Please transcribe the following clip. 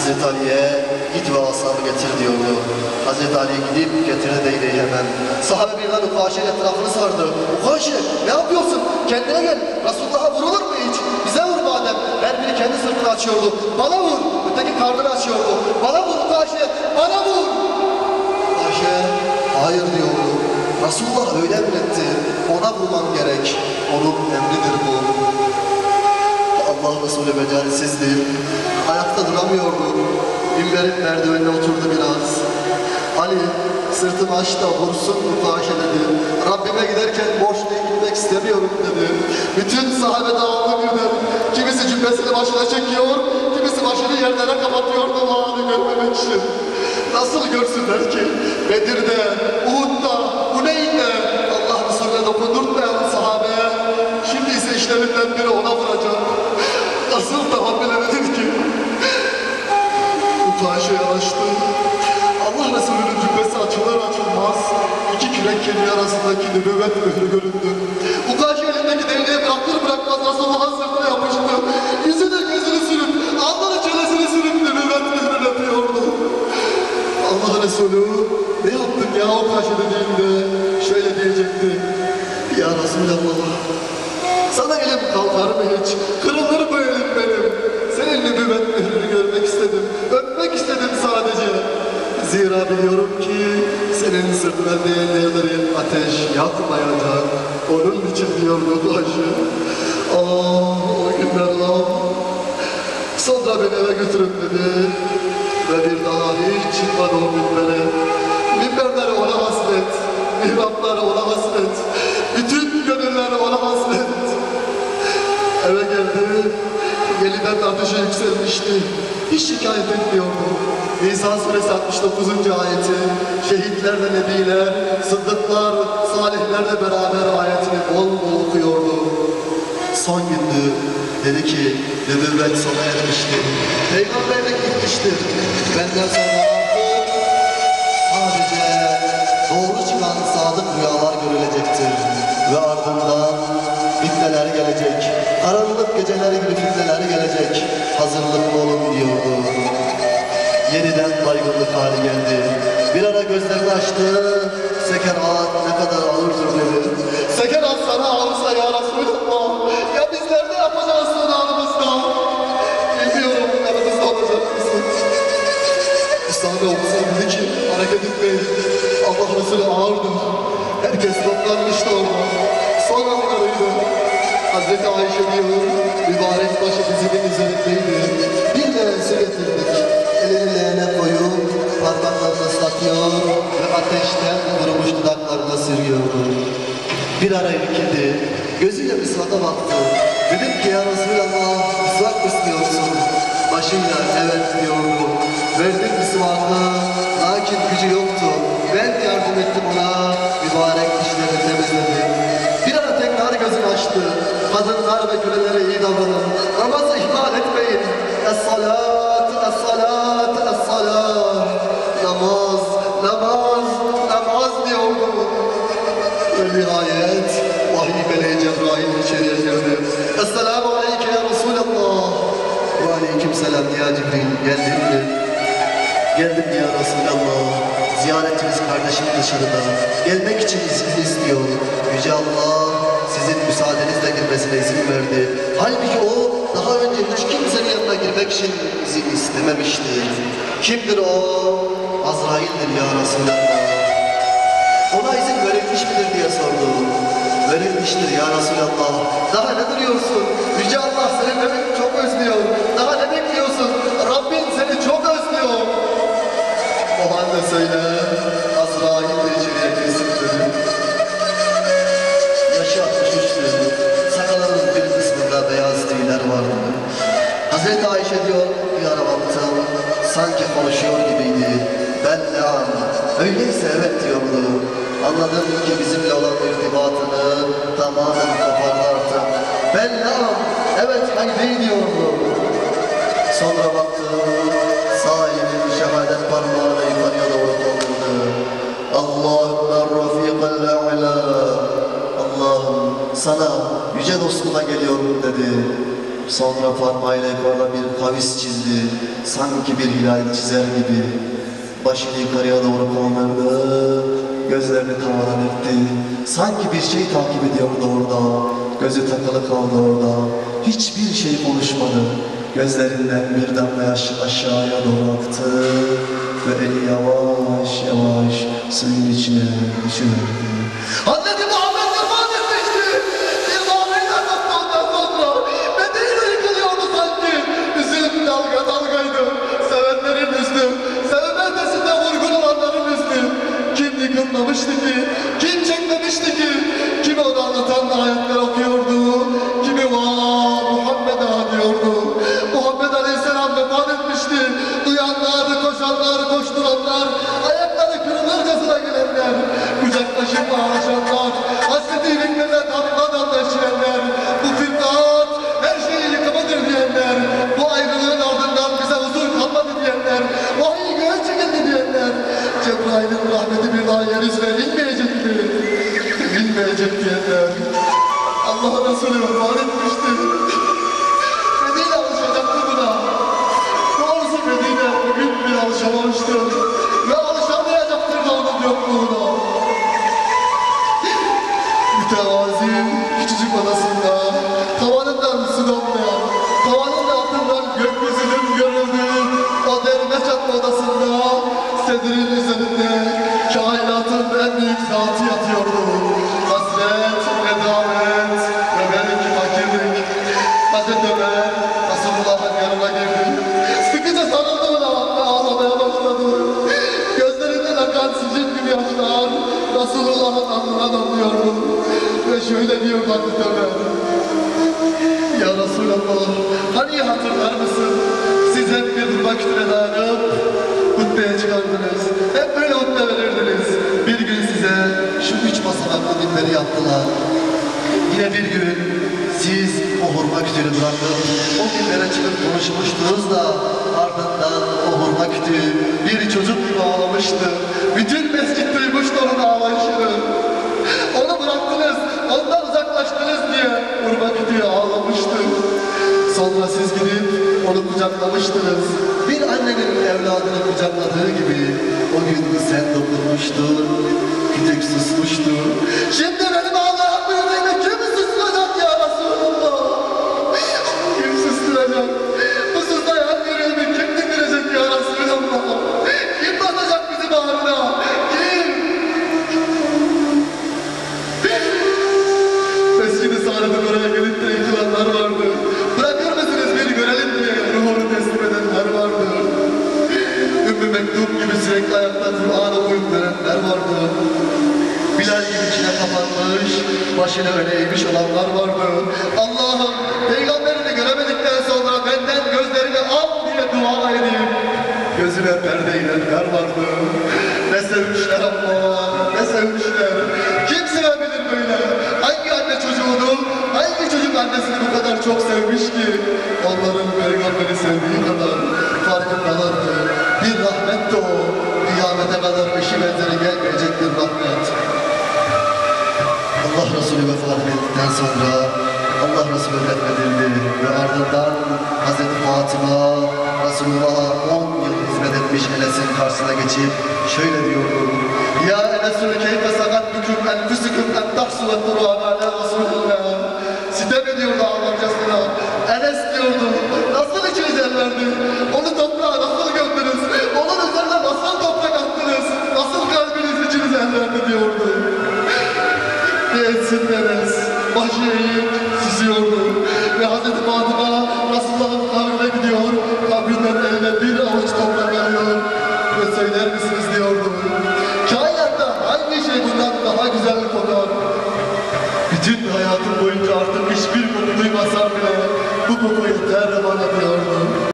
Hazreti Ali'ye git ve asamı getir diyordu. Hazreti Ali gidip getirdi değneği hemen. Sahabe birden Ukaşe'nin etrafını sardı. Ukaşe ne yapıyorsun? Kendine gel. Resulullah'a vurulur mu hiç? Bize vur madem. Her biri kendi sırtını açıyordu. Bana vur. Öteki karnını açıyordu. Bana vur Ukaşe. Bana vur. Ukaşe hayır diyordu. Resulullah öyle emretti. Ona vurman gerek. Onun emridir bu. Allah Resulü beceriksizdi. Ayakta duramıyordu. Minberin merdivenine oturdu biraz. Ali sırtımı aç da vursun mukaşe dedi. Rabbime giderken boş değil gitmek istemiyorum dedi. Bütün sahabe dağıldı birden. Kimisi cübbesini başına çekiyor, kimisi başını yerlere kapatıyordu o anı görmemek için. Nasıl görsünler ki? Bedir'de, Uhud'da, Huneyn'de Allah Resulüne dokundurtmayan sahabeye şimdi ise işlerinden biri ona vuracak. İki kürek kemiği arasındaki nübüvvet mührü göründü. Bu taşı elindeki devreyi bırakır bırakmaz Resulullah'ın sırtına yapıştı. Yüzüne gözünü sürüp, alnını çenesini sürüp nübüvvet mührünü öpüyordu. Allah Resulü ne yaptın ya o taşı dediğinde şöyle diyecekti. Ya Resulallah sana elim kalkar mı hiç? Taşı. Ah o günler. Sonra beni eve götürün dedi. Ve bir daha hiç çıkmadı o minbere. Minberleri ona hasret. Mihrapları ona hasret. Bütün gönülleri ona hasret. Eve geldi. Yeniden ateşe yükselmişti. Hiç şikayet etmiyordu. Nisa suresi 69. ayeti. Şehitlerle nebiler, sıddıklar, salihlerle beraber ayetini bol bol okuyordu. Son gündü. Dedi ki nübüvvet sona ermişti. Peygamberlik bitmiştir. Benden sonra artık sadece doğru çıkan sadık rüyalar görülecektir. Ve ardından fitneler gelecek. Karanlık geceler gibi fitneler gelecek. Hazırlıklı olun diyordu. Yeniden baygınlık hali geldi. Bir ara gözlerini açtı. Sekerat ne kadar ağırdır dedi. Sekerat sana ağırsa ya Resulallah. Ya bizler ne yapacağız son anımızda? Bilmiyorum yanımızda olacak mısın? İslam'da olsa dedi ki hareket etmeyin. Allah Resulü ağırdır. Herkes toplanmıştı orada. Son anlarıydı. Hazreti Ayşe diyor, mübarek başı dizinin üzerindeydi. Bir de su getirdik. Islatıyor ve ateşten kurumuş dudaklarına sürüyordu. Bir ara irkildi. Gözüyle misvaka baktı. Dedim ki ya Resulallah misvak mı istiyorsun? Başıyla evet diyordu. Verdim misvakı. Lakin gücü yoktu. Ben yardım ettim ona. Mübarek dişlerini temizledim. Bir ara tekrar gözünü açtı. Kadınlar ve kölelere iyi davranın. Namazı ihmal etmeyin. Es-salat, es-salat, es-salat. Namaz, namaz diyordu. Ve nihayet vahiy meleği Cebrail içeriye girdi. Esselamu aleyke ya Resulallah. Ve aleyküm selam ya Cibril. Geldin mi? Geldim ya Resulallah. Ziyaretiniz kardeşim dışarıda. Gelmek için izin istiyor. Yüce Allah sizin müsaadenizle girmesine izin verdi. Halbuki o daha önce hiç kimsenin yanına girmek için izin istememiştir. Kimdir o? Azrail'dir ya Resulallah. Ona izin verilmiş midir diye sordu. Verilmiştir ya Resulallah. Daha ne duruyorsun? Yüce Allah seni demek çok özlüyor. Daha ne bekliyorsun? Rabbin seni çok özlüyor. O halde söyle. Azrail de içeriye girsin dedi. Yaşı 63'tü. Sakalının bir kısmında beyaz tüyler vardı. Hazreti Ayşe diyor, bir ara sanki konuşuyor gibiydi. Ben ne an, öyleyse evet diyordu. Anladım ki bizimle olan irtibatını tamamen kopardı artık. Ben ne an, evet haydi diyordu. Sonra baktım, sağ elinin şehadet parmağını yukarıya doğru kaldırdı. Allahümme rafiqal a'la. Allah'ım sana yüce dostluğa geliyorum dedi. Sonra parmağıyla yukarıda bir kavis çizdi. sanki bir hilal çizer gibi başını yukarıya doğru kaldırdı, gözlerini tavana dikti. Sanki bir şey takip ediyordu orada, gözü takılı kaldı orada. Hiçbir şey konuşmadı. Gözlerinden bir damla yaş aşağıya doğru aktı ve eli yavaş yavaş suyun içine düşüverdi. Hazreti Muhammed Yıkılmamıştı ki? Kim çekmemişti ki? Kimi onu anlatan ayetler okuyordu? Kimi vaa Muhammed ağa diyordu? Muhammed Aleyhisselam vefat etmişti. Duyanlar, koşanlar, koşturanlar, ayakları kırılırcasına gelenler, kucaklaşıp ağlaşanlar, hasreti yüreklerine tatlı damla içirenler, bu Allah Resulü vefat etmişti. Yaşlar Resulullah'ın alnına damlıyordu. Ve şöyle diyor Hazreti. Ya Resulallah, hani hatırlar mısın? Siz hep bir vakitine dayanıp hutbeye çıkardınız. Hep böyle hutbe verirdiniz. Bir gün size şu üç basamaklı minberi yaptılar. Yine bir gün siz o hurma kütüğünü bırakıp o minbere çıkıp konuşmuştunuz da o hurma kütüğü bir çocuk gibi ağlamıştı. Bütün mescit duymuştu onun ağlayışını. Onu bıraktınız, ondan uzaklaştınız diye hurma kütüğü ağlamıştı. Sonra siz gidip onu kucaklamıştınız. Bir annenin evladını kucakladığı gibi o gün sen dokunmuştun. Kütük susmuştu. Şimdi Mektup gibi sürekli ayakta Kur'an'a uyup verenler vardı. Bilal gibi içine kapanmış, başını öne eğmiş olanlar vardı. Allah'ım peygamberini göremedikten sonra benden gözlerini al diye dua edeyim. Gözüne perde inenler vardı. Ne sevmişler Allah, ne sevmişler. Kim sevebilir böyle? Hangi anne çocuğunu, hangi çocuk annesini bu kadar çok sevmiş ki? Onların peygamberi sevdiği kadar farkındalardı. Bir rahmet de o. Kıyamete kadar eşi benzeri gelmeyecek bir rahmet. Allah Resulü vefat ettikten sonra Allah Resulü defnedildi ve ardından Hazreti Fatıma Resulullah'a 10 yıl hizmet etmiş Enes'in karşısına geçip şöyle diyordu. Ya Enes'ül keyfe sakat büküm enfüsüküm en tahsu ve Kur'an ala Resulullah. Sitem ediyordu ağlarcasına. Enes diyordu. Nasıl içiniz el verdi? grande de Deus.